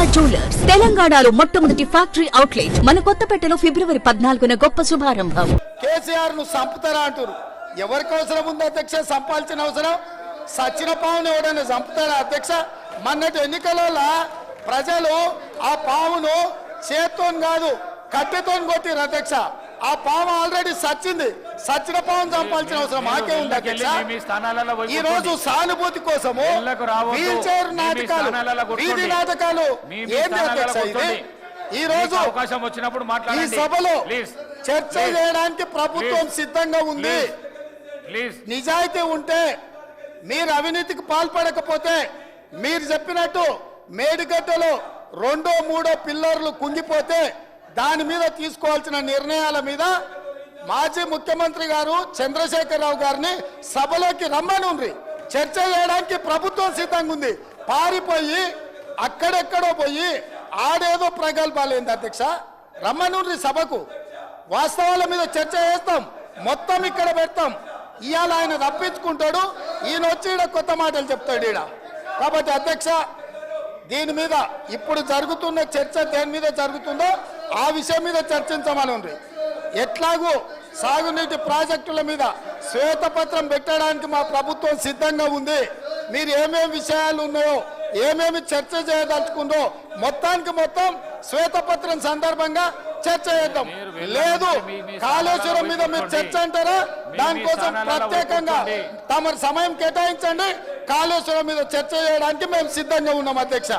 Sharada jewellers తెలంగాణలో మొట్టమొదటి factory outlet మన కొత్తపేటలో ఫిబ్రవరి పద్నాలుగున గొప్ప శుభారంభం. కేసీఆర్ను సంపుతారా అంటారు ఎవరికి అవసరం ఉంది అధ్యక్ష? సంపాల్సిన అవసరం? సచిన పావును ఎవడైనా చంపుతారా అధ్యక్ష? మొన్నటి ఎన్నికలలో ప్రజలు ఆ పావును చేత్తో కాదు కట్టెతో కొట్టిరు అధ్యక్ష ఆ పాము ఆల్రెడీ సచ్చింది సచ్చిన పావును చంపాల్సిన అవసరం మాకే ఉంది అధ్యక్ష ఈ రోజు. సానుభూతి కోసము. వీల్ చైర్ నాటకాలు. వీధి నాటకాలు ఏంటి అధ్యక్ష ఇది. ఈ రోజు అవకాశం వచ్చినప్పుడు ఈ సభలో చర్చ. చేయడానికి ప్రభుత్వం. సిద్ధంగా ఉంది నిజాయితీ ఉంటే మీరు అవినీతికి పాల్పడకపోతే మీరు చెప్పినట్టు మేడిగడ్డలో రెండో మూడో పిల్లర్లు కుంగిపోతే దాని మీద తీసుకోవాల్సిన నిర్ణయాల మీద మాజీ ముఖ్యమంత్రి గారు చంద్రశేఖరరావు గారిని సభలోకి రమ్మనుండ్రి. చర్చ చేయడానికి ప్రభుత్వం సిద్ధంగా ఉంది. పారిపోయి అక్కడెక్కడో పోయి ఆడేదో ప్రగల్భాలేంది అధ్యక్ష? రమ్మనుండ్రి సభకు. వాస్తవాల మీద చర్చ చేస్తాం. మొత్తం ఇక్కడ పెడతాం. ఇవాళ ఆయన తప్పించుకుంటాడు ఈయన వచ్చి ఈడ కొత్త మాటలు చెప్తాడు ఈడ. కాబట్టి అధ్యక్ష దీని మీద ఇప్పుడు జరుగుతున్న చర్చ దేని మీద జరుగుతుందో ఆ విషయం మీద చర్చించమని ఉంది ఎట్లాగూ సాగునీటి ప్రాజెక్టుల మీద శ్వేతపత్రం పెట్టడానికి మా ప్రభుత్వం సిద్ధంగా ఉంది మీరు ఏమేమి విషయాలు ఉన్నాయో ఏమేమి చర్చ చేయదలుచుకుందో మొత్తానికి మొత్తం శ్వేతపత్రం సందర్భంగా చర్చ చేద్దాం. లేదు కాళేశ్వరం మీద మీరు. చర్చ అంటారా దానికోసం ప్రత్యేకంగా. తమరు సమయం కేటాయించండి కాళేశ్వరం మీద చర్చ చేయడానికి మేము సిద్ధంగా ఉన్నాం అధ్యక్ష